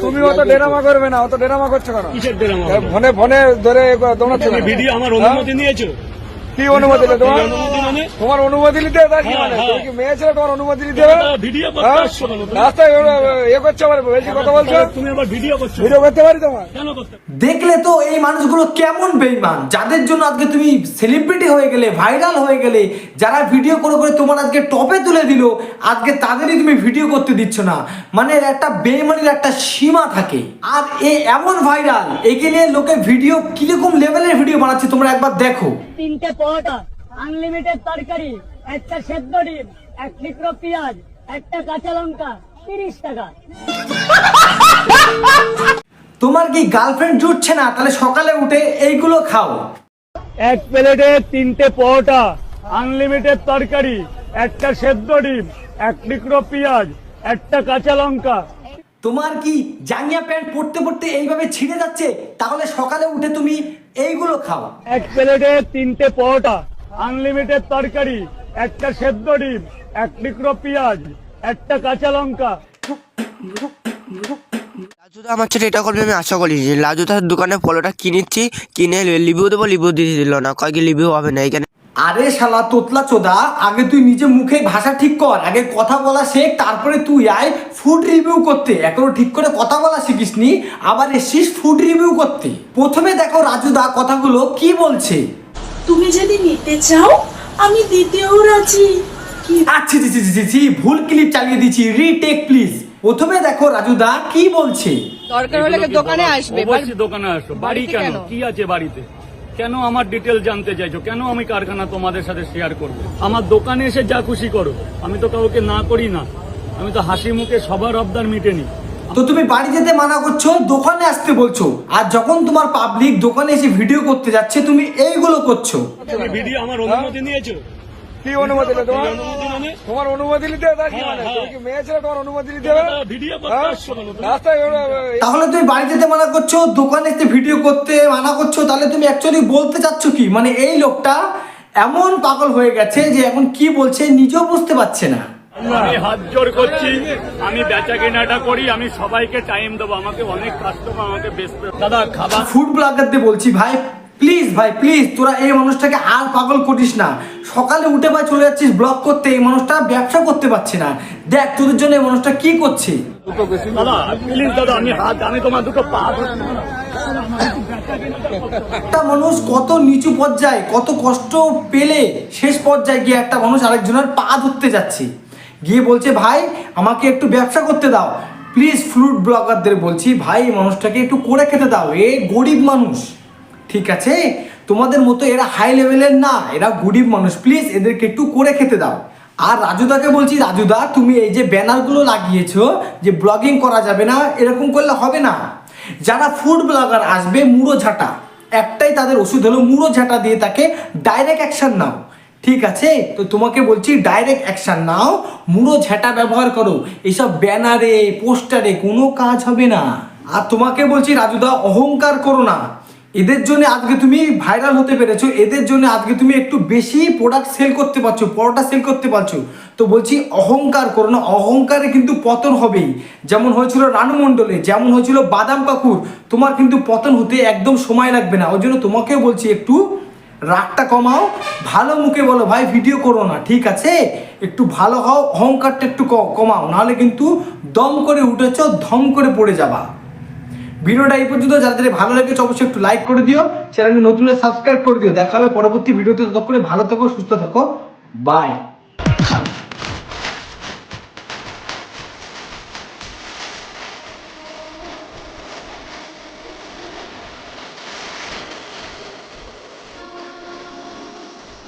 তুমি অত ডেরামা করবে না অত ডেরামা করছ কেন? কিসের ড্রামা ফোনে ফোনে ধরে দৌড়াচ্ছো ভিডিও আমার হ্যাঁ? অনুমতি নিয়েছো? কি অনুমতি তোমার? অনুমতি মানে? তোমার অনুমতি নিতে কি হ্যাঁ, মানে। হ্যাঁ। তুমি কি মেয়ে ছেলে তোমার অনুমতি নিতে হবে? ভিডিও করতে হ্যাঁ? রাস্তায় এ- এ করছ আবার বেশি কথা বলছো? তুমি আবার ভিডিও করছ? ভিডিও করতে পারি তোমার? দেখলে তো এই মানুষগুলো কেমন বেইমান। যাদের জন্য আজকে তুমি সেলিব্রিটি হয়ে গেলে ভাইরাল হয়ে গেলে যারা ভিডিও করে করে তোমার আজকে টপে তুলে দিল আজকে তাদেরই তুমি ভিডিও করতে দিচ্ছ না। মানে একটা বেইমানির একটা সীমা থাকে। আর এ এমন ভাইরাল একে নিয়ে লোকে ভিডিও কীরকম লেভেলের ভিডিও বানাচ্ছে তোমরা একবার দেখো। তিনটে পরোটা আনলিমিটেড তরকারি একটা সেদ্ধ ডিম এক টুকরো পেঁয়াজ একটা কাঁচা লঙ্কা তিরিশ টাকা। তোমার কি গার্লফ্রেন্ড জুটছে না? তাহলে সকালে উঠে এইগুলো খাও। এক প্লেটে তিনটে পরোটা আনলিমিটেড তরকারি একটা সেদ্ধ ডিম এক টুকরো পেঁয়াজ একটা কাঁচা লঙ্কা। তোমার কি জাঙ্গিয়া প্যান্ট পরতে পরতে এইভাবে ছিঁড়ে যাচ্ছে? তাহলে সকালে উঠে তুমি এইগুলো খাওয়া। এক প্লেটে তিনটে পরোটা আনলিমিটেড তরকারি একটা সেদ্ধ ডিম এক টুকরো পেঁয়াজ একটা কাঁচা লঙ্কা। লাজুদা আমার ছেলে এটা করবে আমি আশা করি। লাজুদার দোকানে পলোটা কিনেছি কিনে লিভিউ দেবো লিভিউ দিয়ে দিল না। কয়েক লিভিউ হবে না এখানে আরে শালা তোতলা চোদা আগে তুই নিজে মুখে ভাষা ঠিক কর আগে কথা বলা শেখ তারপরে তুই আয় ফুড রিভিউ করতে। এখনও ঠিক করে কথা বলা শিখিসনি আবার এসছিস ফুড রিভিউ করতে। প্রথমে দেখো রাজুদা কথাগুলো কি বলছে। তুমি যদি নিতে চাও আমি দিতেও রাজি। কি? আচ্ছা জি জি জি, ভুল ক্লিপ চালিয়ে দিচ্ছি রিটেক প্লিজ প্রথমে দেখো রাজুদা কি বলছে। দরকার হলে দোকানে আসবে দোকানে আসো। বাড়ি কেন? কি আছে বাড়িতে? কেন আমার ডিটেল জানতে চাইছো? কেন আমি কারখানা তোমাদের সাথে শেয়ার করব? আমার দোকানে এসে যা খুশি করো। আমি তো কাউকে না করি না। আমি তো হাসি মুখে সবার আবদার মিটেনি। তো তুমি বাড়ি যেতে মানা করছ দোকানে আসতে বলছো। আর যখন তোমার পাবলিক দোকানে এসে ভিডিও করতে যাচ্ছে তুমি এইগুলো করছ। ভিডিও আমার অনুমতি নিয়েছো? কি অনুমতি তোমার অনুমতি মানে? তোমার অনুমতি নিতে কি হ্যাঁ, মানে? হ্যাঁ। তুমি কি মেয়ে ছেলে তোমার অনুমতি নিতে হবে? তোমরা ভিডিও করতে হ্যাঁ? রাস্তায় তাহলে তুমি বাড়ি যেতে মানা করছ দোকানে এসে ভিডিও করতে মানা করছ তাহলে তুমি অ্যাকচুয়ালি বলতে চাচ্ছ কি? মানে এই লোকটা এমন পাগল হয়ে গেছে যে এখন কি বলছে নিজেও বুঝতে পারছে না। আমি হাত জোর করছি আমি বেচা কেনাটা করি আমি সবাইকে টাইম দেবো আমাকে অনেক কাস্টমার আমাকে বেচতে দাদা খাবার ফুড ব্লগারদের বলছি ভাই প্লিজ ভাই প্লিজ তোরা এই মানুষটাকে আর পাগল করিস না। সকালে উঠে ভাই চলে যাচ্ছিস ব্লগ করতে এই মানুষটা ব্যবসা করতে পারছে না। দেখ তোদের জন্য এই মানুষটা কি করছে। একটা মানুষ কত নিচু পর্যায়ে কত কষ্ট পেলে শেষ পর্যায়ে গিয়ে একটা মানুষ আরেকজনের পা ধরতে যাচ্ছে। গিয়ে বলছে ভাই আমাকে একটু ব্যবসা করতে দাও। প্লিজ ফ্রুট ব্লগারদের বলছি ভাই এই মানুষটাকে একটু করে খেতে দাও। এ গরিব মানুষ। ঠিক আছে? তোমাদের মতো এরা হাই লেভেলের না, এরা গরিব মানুষ। প্লিজ এদেরকে একটু করে খেতে দাও। আর রাজুদাকে বলছি, রাজুদা, তুমি এই যে ব্যানারগুলো লাগিয়েছো, যে ব্লগিং করা যাবে না, এরকম করলে হবে না। যারা ফুড ব্লগার আসবে, মুড়ো ঝাঁটা, একটাই তাদের ওষুধ হলো মুড়ো ঝাঁটা দিয়ে তাকে ডাইরেক্ট অ্যাকশন নাও। ঠিক আছে? তো তোমাকে বলছি ডাইরেক্ট অ্যাকশন নাও, মুড়ো ঝাঁটা ব্যবহার করো। এইসব ব্যানারে, পোস্টারে কোনো কাজ হবে না। আর তোমাকে বলছি, রাজুদা, অহংকার করো না। এদের জন্য আজকে তুমি ভাইরাল হতে পেরেছ, এদের জন্য আজকে তুমি একটু বেশি প্রোডাক্ট সেল করতে পারছ, পরোটা সেল করতে পারছ। তো বলছি অহংকার করো না, অহংকারে কিন্তু পতন হবেই। যেমন হয়েছিল রানু মণ্ডলে, যেমন হয়েছিল বাদাম কাকুর, তোমার কিন্তু পতন হতে একদম সময় লাগবে না। ওই জন্য তোমাকেও বলছি একটু রাগটা কমাও, ভালো মুখে বলো, ভাই ভিডিও করো না, ঠিক আছে? একটু ভালো হও, অহংকারটা একটু কমাও। নাহলে কিন্তু দম করে উঠেছ, ধম করে পড়ে যাবা। ভিডিওটা এই পর্যন্ত। যাদের ভালো লেগেছে, অবশ্যই একটু লাইক করে দিও। চ্যানেলটি নতুন সাবস্ক্রাইব করে দিও। দেখা হবে পরবর্তী ভিডিওতে ততক্ষণে ভালো থাকো, সুস্থ থাকো। বাই